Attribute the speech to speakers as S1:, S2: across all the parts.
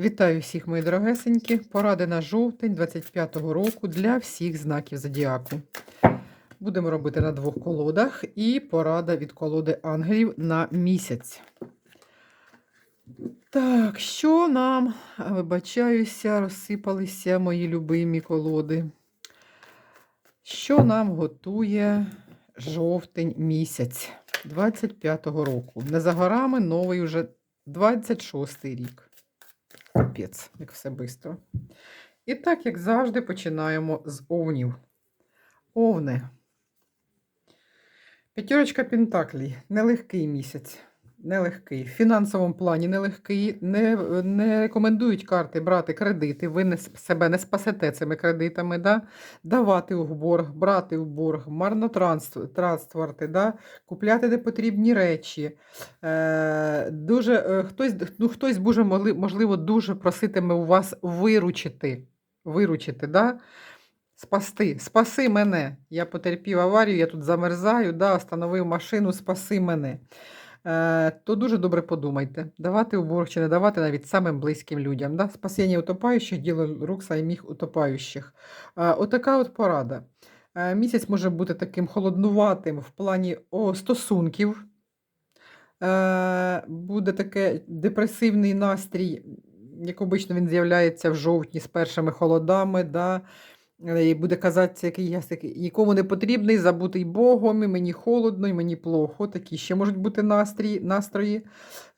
S1: Вітаю всіх, мої дорогесенькі. Поради на жовтень 25-го року для всіх знаків зодіаку. Будемо робити на двох колодах і порада від колоди ангелів на місяць. Так, що нам, вибачаюся, розсипалися мої любимі колоди. Що нам готує жовтень місяць 25-го року? Не за горами новий уже 26-й рік. Капець, як все швидко. І так, як завжди, починаємо з овнів. Овни. П'ятерочка Пентаклій. Нелегкий місяць. Нелегкий. В фінансовому плані нелегкий. Не, не рекомендують карти брати кредити. Ви не, себе не спасете цими кредитами. Да? Давати в борг, брати в борг, марнотранспорти, да? купляти непотрібні речі. Е, дуже, е, хтось, ну, хтось буде, можливо, дуже проситиме у вас виручити. Виручити, да? Спасти, спаси мене. Я потерпів аварію, я тут замерзаю, да, остановив машину, спаси мене. Е, то дуже добре подумайте, давати у борг чи не давати навіть самим близьким людям. Да? Спасіння утопаючих, діло рук самих утопаючих. Е, отака от порада. Е, місяць може бути таким холоднуватим в плані о, стосунків. Буде таке депресивний настрій, як обично він з'являється в жовтні з першими холодами. Да? І буде казатися, який я нікому не потрібний, забутий Богом, і мені холодно, і мені плохо. Такі ще можуть бути настрій, настрої.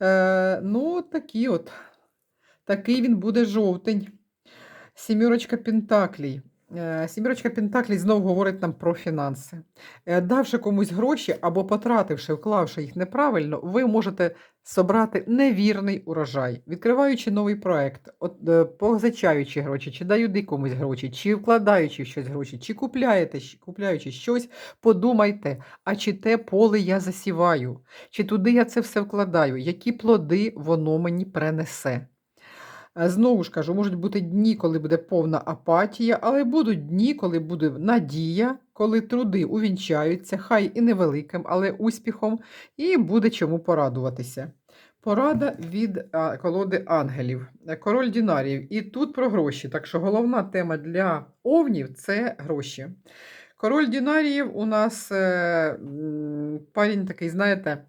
S1: Е, ну, такі от. Такий він буде жовтень. Сімірочка Пентаклей. Е, Сімірочка Пентаклей знову говорить нам про фінанси. Е, Давши комусь гроші або потративши, вклавши їх неправильно, ви можете собрати невірний урожай, відкриваючи новий проект, е, позичаючи гроші, чи даючи комусь гроші, чи вкладаючи в щось гроші, чи купляєте, купляючи щось, подумайте, а чи те поле я засіваю, чи туди я це все вкладаю, які плоди воно мені принесе. Е, Знову ж кажу, можуть бути дні, коли буде повна апатія, але будуть дні, коли буде надія, коли труди увінчаються, хай і невеликим, але успіхом, і буде чому порадуватися. Порада від колоди ангелів, Е, король дінарів. І тут про гроші. Так що головна тема для овнів це гроші. Король дінаріїв у нас е, парень такий, знаєте,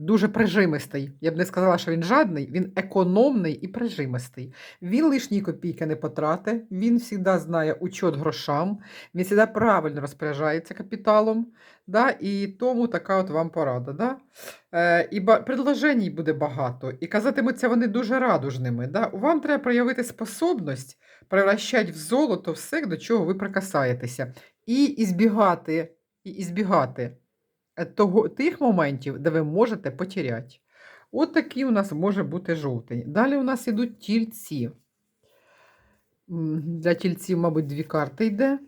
S1: дуже прижимистий. Я б не сказала, що він жадний, він економний і прижимистий. Він лишні копійки не потратить, він завжди знає учет грошам, він завжди правильно розпоряджається капіталом. Да? І тому така от вам порада. Да? Е, і предложень буде багато, і казатимуться вони дуже радужними. Да? Вам треба проявити способність превращати в золото все, до чого ви прикасаєтеся, і ізбігати, і ізбігати того, тих моментів, де ви можете потеряти. От такий у нас може бути жовтень. Далі у нас ідуть тільці. Для тільців, мабуть, дві карти йде.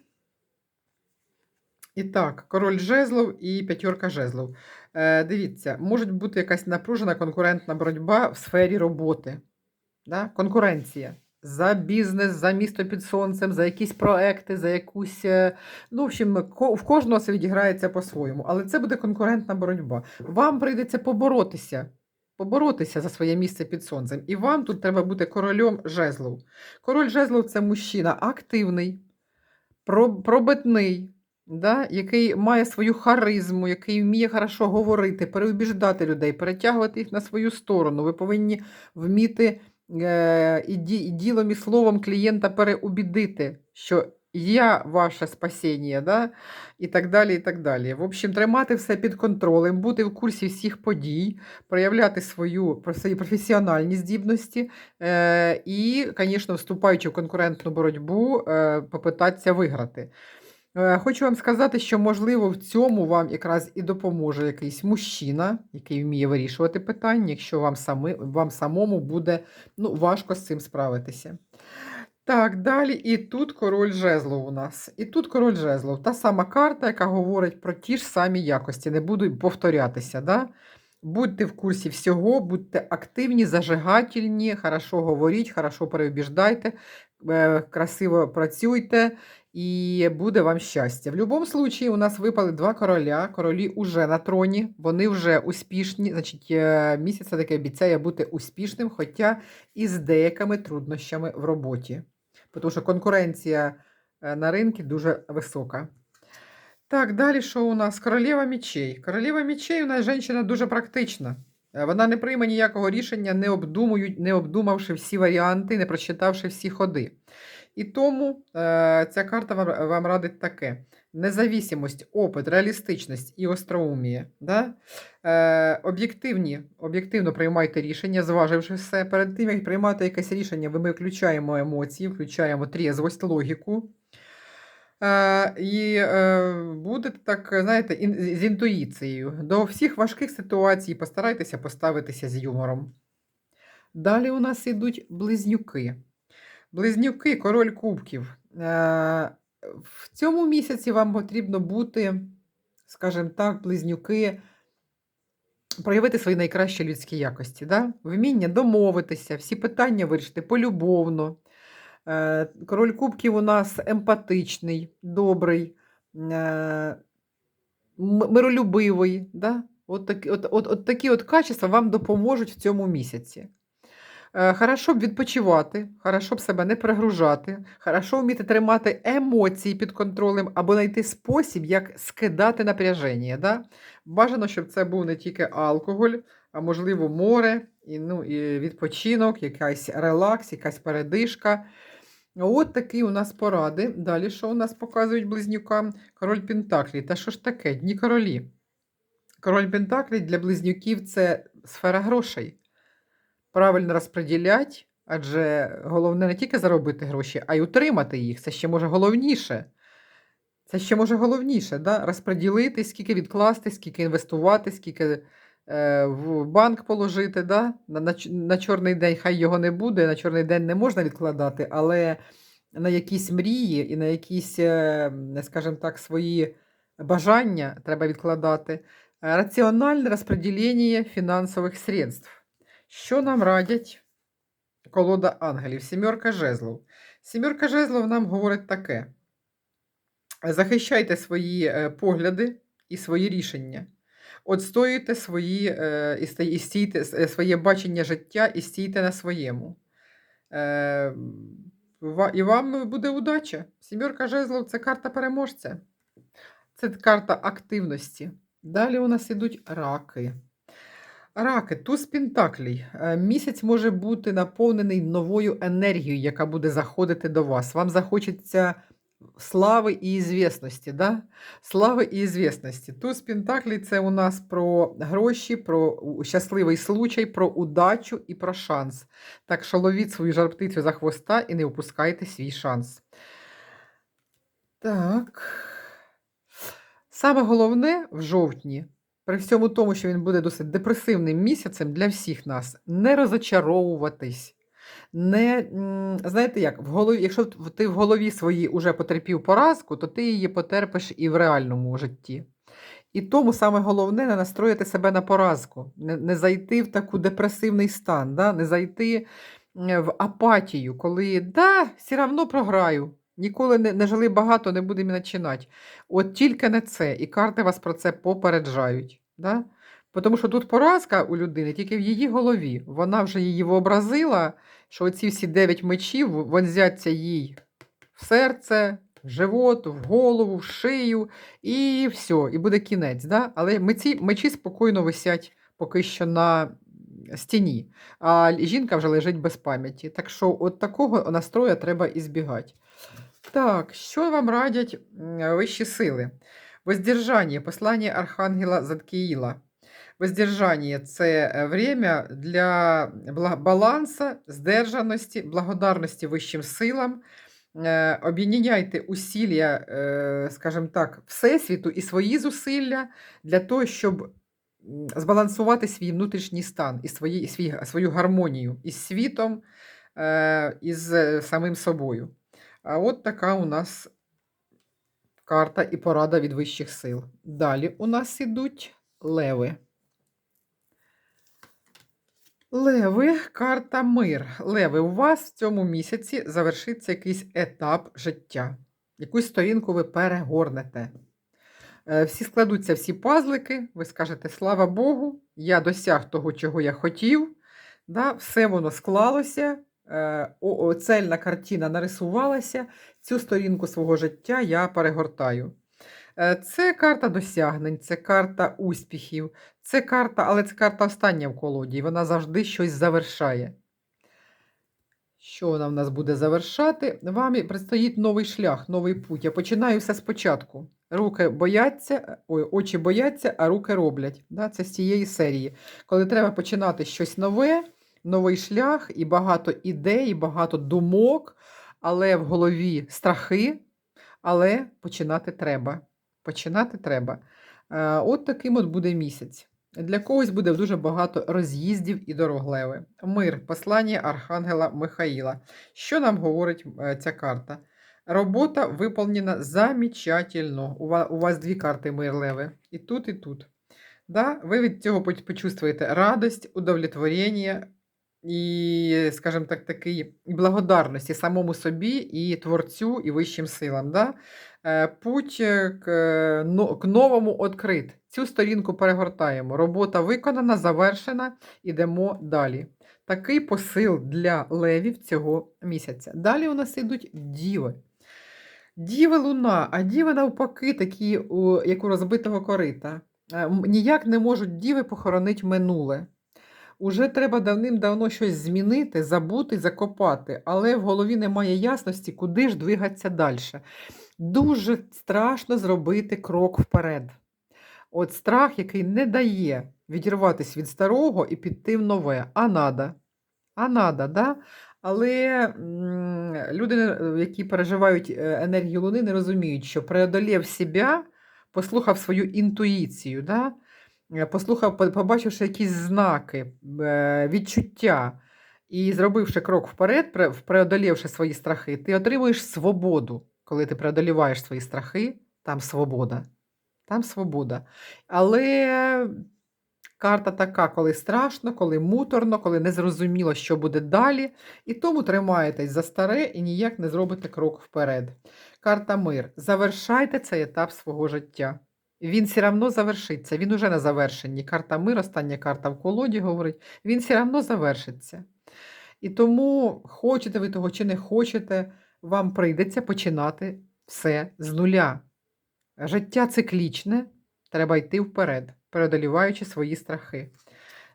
S1: І так, король жезлов і п'ятерка жезлов. Е, дивіться, може бути якась напружена конкурентна боротьба в сфері роботи. Да? Конкуренція за бізнес, за місто під сонцем, за якісь проекти, за якусь. е, Ну, в общем, в кожного це відіграється по-своєму. Але це буде конкурентна боротьба. Вам прийдеться поборотися. Поборотися за своє місце під сонцем. І вам тут треба бути королем жезлов. Король жезлов це мужчина активний, пробитний, да? який має свою харизму, який вміє хорошо говорити, переубіждати людей, перетягувати їх на свою сторону. Ви повинні вміти ді, і ділом, і словом клієнта переубідити, що я ваше спасіння, да? і так далі. і так далі. В общем, тримати все під контролем, бути в курсі всіх подій, проявляти свою, свої професіональні здібності е, і, звісно, вступаючи в конкурентну боротьбу, е, попитатися виграти. Е, Хочу вам сказати, що, можливо, в цьому вам якраз і допоможе якийсь мужчина, який вміє вирішувати питання, якщо вам, сами, вам самому буде ну, важко з цим справитися. Так, далі. І тут король жезлов у нас. І тут король жезлов. Та сама карта, яка говорить про ті ж самі якості. Не буду повторятися. Да? Будьте в курсі всього, будьте активні, зажигательні, хорошо говоріть, хорошо переубіждайте. е, красиво працюйте, і буде вам щастя. В будь-якому випадку у нас випали два короля. Королі уже на троні, вони вже успішні. Значить, е, місяць таки обіцяє бути успішним, хоча і з деякими труднощами в роботі. Тому що конкуренція е, на ринку дуже висока. Так, далі що у нас? Королева мечей. Королева мечей у нас жінка дуже практична. Е, Вона не прийме ніякого рішення, не обдумують, не обдумавши всі варіанти, не прочитавши всі ходи. І тому е, ця карта вам, вам радить таке: независимость, опит, реалістичність і остроумія. Да? Е, об'єктивні, об'єктивно приймайте рішення, зваживши все. Перед тим, як приймати якесь рішення, ми включаємо емоції, включаємо трізвость, логіку. Е, і е, будете так, знаєте, з інтуїцією. До всіх важких ситуацій постарайтеся поставитися з юмором. Далі у нас ідуть близнюки. Близнюки, король кубків. Е, в цьому місяці вам потрібно бути, скажімо так, близнюки, проявити свої найкращі людські якості. Да? Вміння домовитися, всі питання вирішити полюбовно. Е, Король кубків у нас емпатичний, добрий, е, миролюбивий. Да? От, такі, от, от, от такі от качества вам допоможуть в цьому місяці. Е, Хорошо б відпочивати, хорошо б себе не перегружати, хорошо вміти тримати емоції під контролем або знайти спосіб, як скидати напряження. Да? Бажано, щоб це був не тільки алкоголь, а можливо море, і, ну, і відпочинок, якась релакс, якась передишка. От такі у нас поради. Далі, що у нас показують близнюкам? Король Пентаклі. Та що ж таке? Дні королі. Король Пентаклі для близнюків це сфера грошей. Правильно розподілять, адже головне не тільки заробити гроші, а й утримати їх. Це ще може головніше. Це ще може головніше, да? розподілити, скільки відкласти, скільки інвестувати, скільки е, в банк положити. Да? На, на, на чорний день хай його не буде, на чорний день не можна відкладати, але на якісь мрії і на якісь, е, скажімо так, свої бажання треба відкладати. Раціональне розподілення фінансових средств. Що нам радять колода ангелів? Сімерка жезлов. Сімерка жезлов нам говорить таке: захищайте свої е, погляди і свої рішення. Отстоюйте свої, е, і стійте, е, своє бачення життя і стійте на своєму. І вам буде удача. Сімерка жезлов це карта переможця. Це карта активності. Далі у нас ідуть раки. Раки, туз Пентаклій. Е, Місяць може бути наповнений новою енергією, яка буде заходити до вас. Вам захочеться слави і ізвісності. Да? Слави і ізвісності. Туз Пентаклій це у нас про гроші, про щасливий случай, про удачу і про шанс. Так що ловіть свою жар-птицю за хвоста і не упускайте свій шанс. Так. Саме головне в жовтні, при всьому тому, що він буде досить депресивним місяцем для всіх нас, не розочаровуватись. Не, знаєте як, в голові, якщо ти в голові своїй уже потерпів поразку, то ти її потерпиш і в реальному житті. І тому саме головне не настроїти себе на поразку, не, не зайти в таку депресивний стан, да? не зайти в апатію, коли да, все одно програю. Ніколи не, не жили багато, не будемо починати. От тільки не це. І карти вас про це попереджають. Да? Тому що тут поразка у людини тільки в її голові. Вона вже її вообразила, що оці всі дев'ять мечів вонзяться їй в серце, в живот, в голову, в шию, і все, і буде кінець. Да? Але мечі, мечі спокійно висять поки що на стіні, а жінка вже лежить без пам'яті. Так що от такого настрою треба ізбігати. Так, що вам радять вищі сили? Воздержання, послання Архангела Задкиїла. Воздержання – це е, время для балансу, здержаності, благодарності вищим силам. Е, Об'єдняйте усилля, е, скажімо так, Всесвіту і свої зусилля для того, щоб збалансувати свій внутрішній стан і свої, свій, свою гармонію із світом, е, і з самим собою. А от така у нас карта і порада від вищих сил. Далі у нас ідуть леви. Леви, карта мир. Леви, у вас в цьому місяці завершиться якийсь етап життя. Якусь сторінку ви перегорнете. Е, Всі складуться всі пазлики, ви скажете, слава Богу, я досяг того, чого я хотів. Да, все воно склалося, цельна картина нарисувалася. Цю сторінку свого життя я перегортаю. Е, Це карта досягнень, це карта успіхів, це карта, але це карта остання в колоді, вона завжди щось завершає. Що вона в нас буде завершати? Вам предстоїть новий шлях, новий путь. Я починаю все спочатку. Руки бояться, ой, очі бояться, а руки роблять. Да? Це з цієї серії. Коли треба починати щось нове, новий шлях, і багато ідей, і багато думок, але в голові страхи, але починати треба. Починати треба. Е, От таким от буде місяць. Для когось буде дуже багато роз'їздів і дороглеви. Мир, послання Архангела Михаїла. Що нам говорить е, ця карта? Робота виповнена замечательно. У вас, дві карти мир леви. І тут, і тут. Да? Ви від цього поч- почувствуєте радость, удовлетворення і, скажімо так, такий благодарності самому собі і творцю, і вищим силам. Да? Е, Путь е, к, но- к новому відкрит. Цю сторінку перегортаємо. Робота виконана, завершена, ідемо далі. Такий посил для левів цього місяця. Далі у нас йдуть діви. Діви луна, а діви навпаки, такі, як у розбитого корита. Е, Ніяк не можуть діви похоронити минуле. Уже треба давним-давно щось змінити, забути, закопати, але в голові немає ясності, куди ж двигатися далі. Дуже страшно зробити крок вперед. От страх, який не дає відірватися від старого і піти в нове. А надо. А надо, да? Але люди, е, які переживають е, енергію Луни, не розуміють, що преодолів себе, послухав свою інтуїцію, да? Е, послухав, побачивши якісь знаки, е, відчуття, і зробивши крок вперед, преодолівши свої страхи, ти отримуєш свободу. Коли ти преодоліваєш свої страхи, там свобода. Там свобода. Але карта така, коли страшно, коли муторно, коли незрозуміло, що буде далі. І тому тримаєтесь за старе і ніяк не зробите крок вперед. Карта мир. Завершайте цей етап свого життя. Він все одно завершиться, він уже на завершенні. Карта мир, остання карта в колоді говорить, він все одно завершиться. І тому, хочете ви того чи не хочете, вам прийдеться починати все з нуля. Життя циклічне, треба йти вперед, преодоліваючи свої страхи.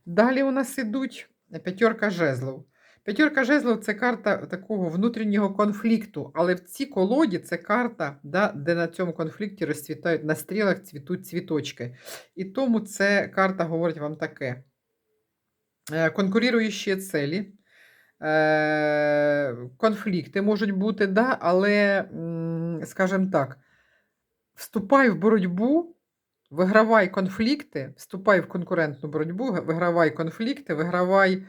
S1: Далі у нас ідуть п'ятерка жезлов. П'ятерка жезлов це карта такого внутрішнього конфлікту, але в цій колоді це карта, да, де на цьому конфлікті розцвітають на стрілах цвітуть цвіточки. І тому це карта говорить вам таке: Е, конкуруючі цілі. Е, конфлікти можуть бути, да, але, скажімо так, вступай в боротьбу, вигравай конфлікти, вступай в конкурентну боротьбу, вигравай конфлікти, вигравай,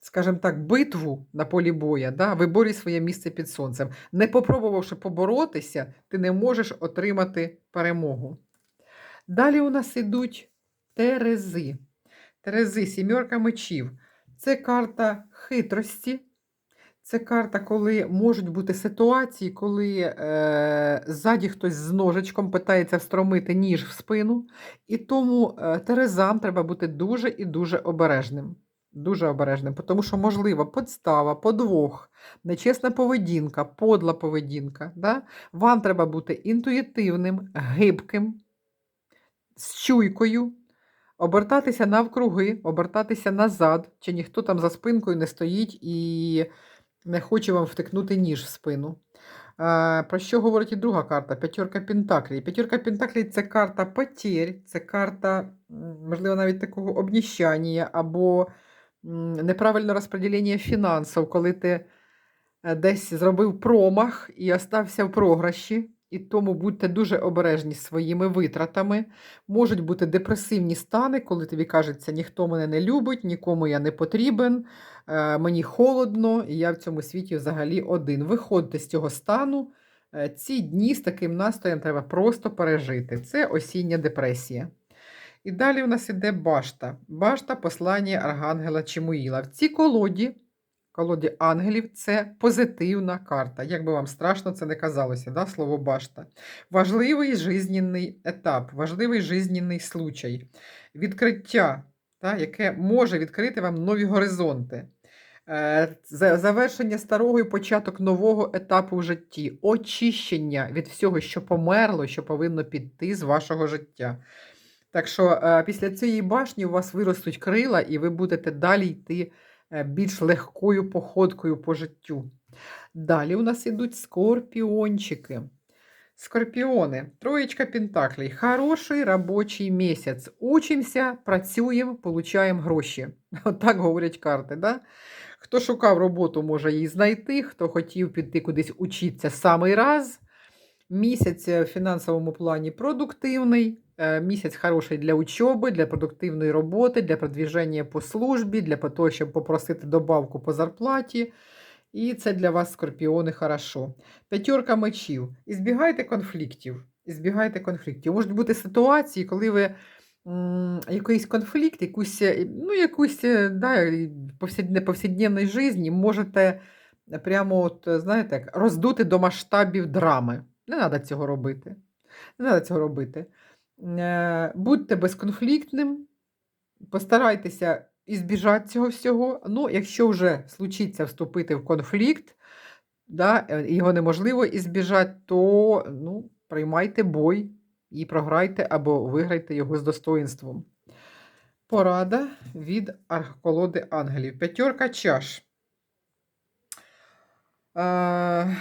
S1: скажімо так, битву на полі боя, да, виборюй своє місце під сонцем. Не попробувавши поборотися, ти не можеш отримати перемогу. Далі у нас ідуть терези. Терези, сімерка мечів. Це карта хитрості. Це карта, коли можуть бути ситуації, коли е, ззаді хтось з ножичком питається встромити ніж в спину. І тому е, терезам треба бути дуже і дуже обережним. Дуже обережним, тому що, можливо, подстава, подвох, нечесна поведінка, подла поведінка. Да? Вам треба бути інтуїтивним, гибким, з чуйкою, обертатися навкруги, обертатися назад, чи ніхто там за спинкою не стоїть і не хоче вам втикнути ніж в спину. Е, Про що говорить і друга карта? П'ятерка Пентаклей. П'ятерка Пентаклей це карта потерь, це карта, можливо, навіть такого обніщання або неправильне розподілення фінансів, коли ти е, десь зробив промах і остався в програші. І тому будьте дуже обережні своїми витратами. Можуть бути депресивні стани, коли тобі кажеться, ніхто мене не любить, нікому я не потрібен, е, мені холодно, і я в цьому світі взагалі один. Виходьте з цього стану. Е, Ці дні з таким настроєм треба просто пережити. Це осіння депресія. І далі у нас іде башта. Башта послання Архангела Чимуїла. В цій колоді, колоді ангелів, це позитивна карта. Як би вам страшно це не казалося, да, слово башта. Важливий жизненний етап, важливий жизненний случай, відкриття, та, яке може відкрити вам нові горизонти. Е, Завершення старого і початок нового етапу в житті, очищення від всього, що померло, що повинно піти з вашого життя. Так що е, після цієї башні у вас виростуть крила, і ви будете далі йти е, більш легкою походкою по життю. Далі у нас ідуть скорпіончики. Скорпіони, троєчка пентаклей. Хороший робочий місяць. Учимося, працюємо, получаємо гроші. Отак говорять карти. Да? Хто шукав роботу, може її знайти, хто хотів піти кудись учитися самий раз. Місяць е, в фінансовому плані продуктивний, е, місяць хороший для учоби, для продуктивної роботи, для продвіження по службі, для того, щоб попросити добавку по зарплаті. І це для вас, скорпіони, хорошо. П'ятерка мечів. Ізбігайте конфліктів. Ізбігайте конфліктів. Можуть бути ситуації, коли ви якийсь конфлікт, якусь, е, ну, якусь да, повсякденної житті можете прямо, от, знаєте, роздути до масштабів драми. Не треба цього робити. Не треба цього робити. Е, Будьте безконфліктним, постарайтеся ізбіжати цього всього. Ну, якщо вже случиться вступити в конфлікт, да, е, його неможливо ізбіжати, то ну, приймайте бой і програйте або виграйте його з достоїнством. Порада від колоди ангелів. П'ятерка чаш. Е,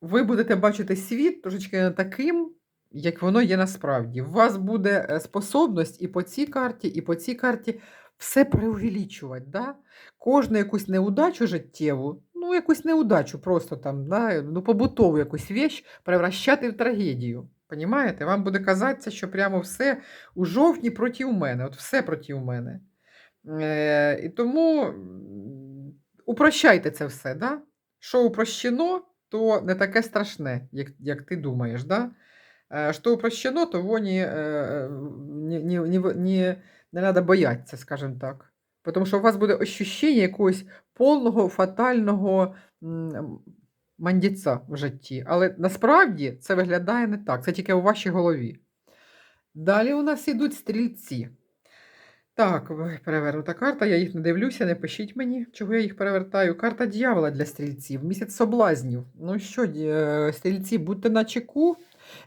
S1: ви будете бачити світ трошечки не таким, як воно є насправді. У вас буде е, способність і по цій карті, і по цій карті все преувеличувати. Да? Кожну якусь неудачу життєву, ну, якусь неудачу, просто там, да, ну, побутову якусь вещь превращати в трагедію. Понімаєте? Вам буде казатися, що прямо все у жовтні проти мене, от все проти мене. Е, і тому упрощайте це все. Да? Що упрощено, то не таке страшне, як, як ти думаєш. Да? Е, Що упрощено, то воні е, не, не, не, не, треба боятися, скажімо так. Тому що у вас буде ощущення якогось повного фатального мандіця в житті. Але насправді це виглядає не так. Це тільки у вашій голові. Далі у нас ідуть стрільці. Так, перевернута карта, я їх не дивлюся, не пишіть мені, чого я їх перевертаю. Карта дьявола для стрільців, місяць соблазнів. Ну що, е, стрільці, будьте на чеку.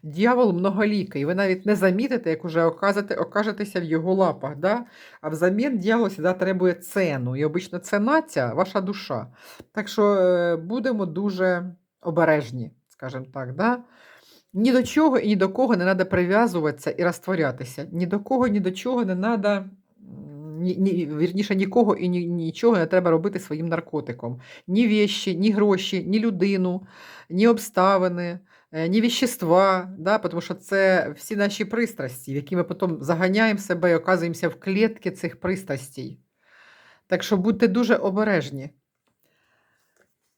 S1: Дьявол многолікий. Ви навіть не замітите, як уже оказати, окажетеся в його лапах. Да? А взамін дьявол завжди требує цену. І обично ціна ця ваша душа. Так що е, будемо дуже обережні, скажімо так. Да? Ні до чого і ні до кого не треба прив'язуватися і розтворятися. Ні до кого, ні до чого не треба. Ні, ні, вірніше, нікого і ні, нічого не треба робити своїм наркотиком. Ні вещі, ні гроші, ні людину, ні обставини, е, ні вещества, да, тому що це всі наші пристрасті, в які ми потім заганяємо себе і оказуємося в клітки цих пристрастей. Так що будьте дуже обережні.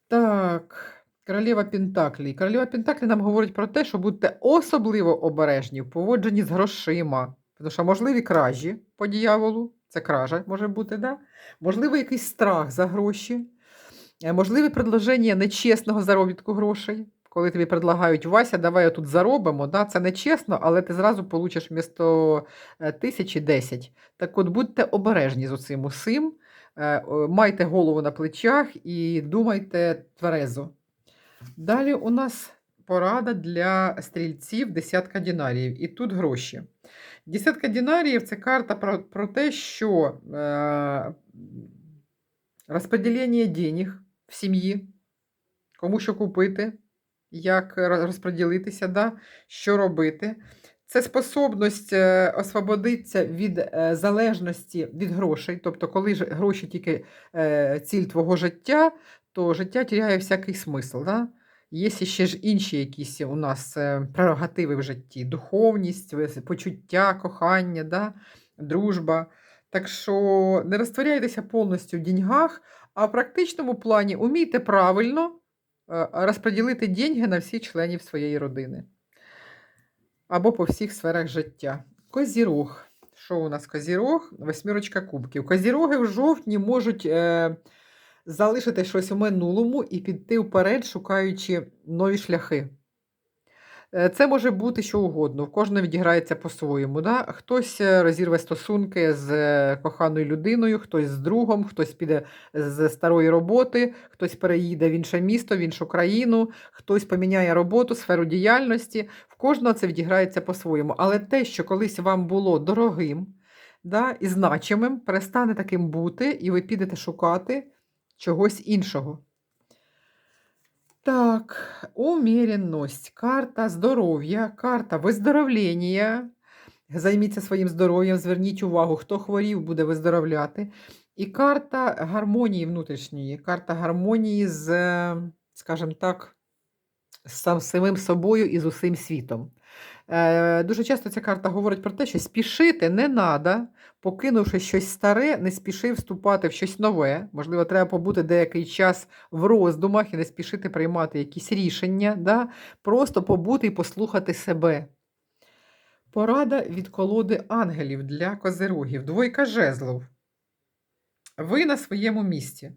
S1: Так, королева Пентаклі. Королева Пентаклі нам говорить про те, що будьте особливо обережні в поводженні з грошима. Тому що можливі кражі по діяволу, це кража може бути, да? можливо, якийсь страх за гроші, е, можливе предложення нечесного заробітку грошей. Коли тобі предлагають Вася, давай тут заробимо, да? це нечесно, але ти зразу получиш вмісто е, тисячі десять. Так от будьте обережні з оцим усім, е, майте голову на плечах і думайте тверезо. Далі у нас порада для стрільців десятка динаріїв. І тут гроші. Десятка динаріїв це карта про, про те, що е, розподілення денег в сім'ї, кому що купити, як розподілитися, да? що робити. Це способність е, освободитися від е, залежності від грошей. Тобто, коли гроші тільки е, ціль твого життя, то життя теряє всякий смисл. Да? Є ще ж інші якісь у нас е, прерогативи в житті: духовність, почуття, кохання, да? дружба. Так що не розтворяйтеся повністю в деньгах, а в практичному плані умійте правильно е, розподілити деньги на всіх членів своєї родини або по всіх сферах життя. Козірог. Що у нас козірог? Восьмірочка кубків. Козіроги в жовтні можуть е, залишити щось у минулому і піти вперед, шукаючи нові шляхи. Е, Це може бути що угодно, в кожного відіграється по-своєму. Да? Хтось е, розірве стосунки з е, коханою людиною, хтось з другом, хтось піде з старої роботи, хтось переїде в інше місто, в іншу країну, хтось поміняє роботу, сферу діяльності. В кожного це відіграється по-своєму. Але те, що колись вам було дорогим да, і значимим, перестане таким бути, і ви підете шукати чогось іншого. Так, умеренность, карта здоров'я, карта виздоровлення. Займіться своїм здоров'ям, зверніть увагу, хто хворів, буде виздоровляти. І карта гармонії внутрішньої, карта гармонії з, скажімо так, з самим собою і з усім світом. Е, дуже часто ця карта говорить про те, що спішити не треба, покинувши щось старе, не спіши вступати в щось нове. Можливо, треба побути деякий час в роздумах і не спішити приймати якісь рішення, да? просто побути і послухати себе. Порада від колоди ангелів для козирогів. Двойка жезлов. Ви на своєму місці.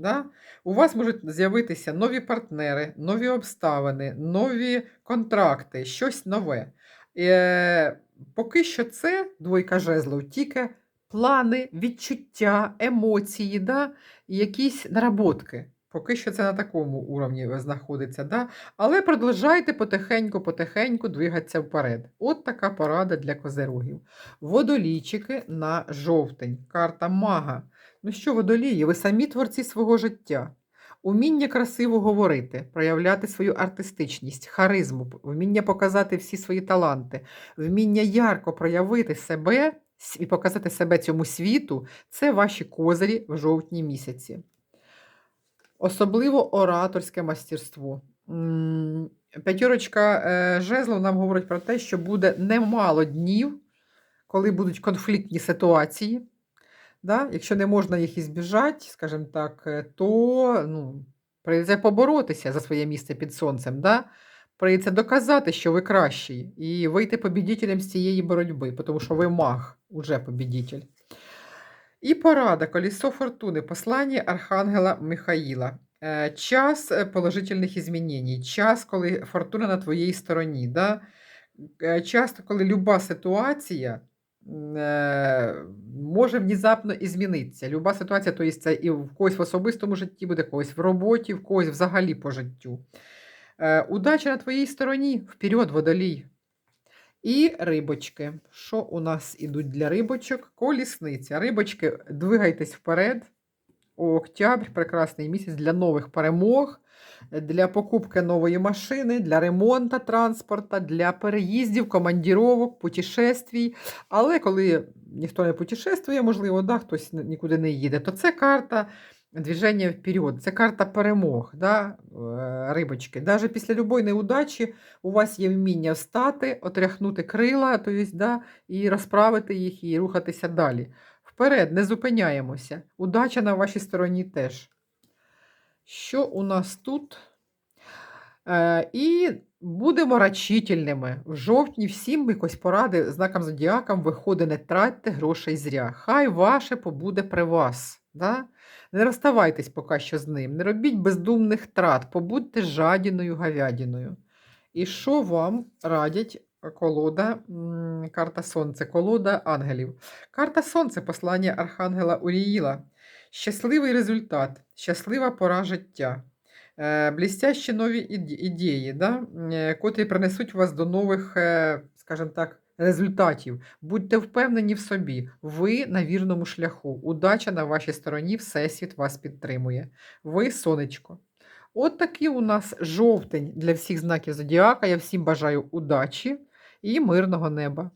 S1: Да? У вас можуть з'явитися нові партнери, нові обставини, нові контракти, щось нове. Е, поки що це двойка жезлов, тільки плани, відчуття, емоції, да? якісь наработки. Поки що це на такому уровні знаходиться. Да? Але продовжайте потихеньку-потихеньку двигатися вперед. От така порада для козерогів. Водолійчики на жовтень. Карта мага. Ну що, водолії, ви самі творці свого життя. Уміння красиво говорити, проявляти свою артистичність, харизму, вміння показати всі свої таланти, вміння ярко проявити себе і показати себе цьому світу це ваші козирі в жовтні місяці. Особливо ораторське мастерство. П'ятірочка е, жезлов нам говорить про те, що буде немало днів, коли будуть конфліктні ситуації. Да? Якщо не можна їх ізбіжати, скажімо так, е, то ну, прийдеться поборотися за своє місце під сонцем. Да? Прийдеться доказати, що ви кращий, і вийти побідітелем з цієї боротьби, тому що ви маг, уже побідітель. І порада, колесо фортуни, послання Архангела Михаїла. Е, Час е, положительних змінень, час, коли фортуна на твоїй стороні. Да? Часто, коли люба ситуація може внезапно і змінитися. Люба ситуація, то є це і в когось в особистому житті буде, когось в роботі, в когось взагалі по життю. Е, Удача на твоїй стороні, вперед, водолій. І рибочки. Що у нас ідуть для рибочок? Колісниця. Рибочки, двигайтесь вперед. Октябрь прекрасний місяць для нових перемог, для покупки нової машини, для ремонту транспорта, для переїздів, командіровок, путешествій. Але коли ніхто не путешествує, можливо, да, хтось нікуди не їде, то це карта движення вперед, це карта перемог, да, е, рибочки. Навіть після любої неудачі у вас є вміння встати, отряхнути крила, то есть, да, і розправити їх, і рухатися далі. Вперед, не зупиняємося. Удача на вашій стороні теж. Що у нас тут? Е, і будемо рачительними. В жовтні всім якось поради знакам зодіакам виходить, не тратьте грошей зря. Хай ваше побуде при вас. Да? Не розставайтесь поки що з ним, не робіть бездумних трат, побудьте жадіною говядіною. І що вам радять колода, карта Сонце, колода ангелів? Карта Сонце, послання Архангела Уріїла. Щасливий результат, щаслива пора життя. Е, блістящі нові ідеї, да? е, котрі принесуть вас до нових, е, скажімо так, результатів. Будьте впевнені в собі, ви на вірному шляху. Удача на вашій стороні, Всесвіт вас підтримує. Ви сонечко. От такий у нас жовтень для всіх знаків зодіака. Я всім бажаю удачі і мирного неба.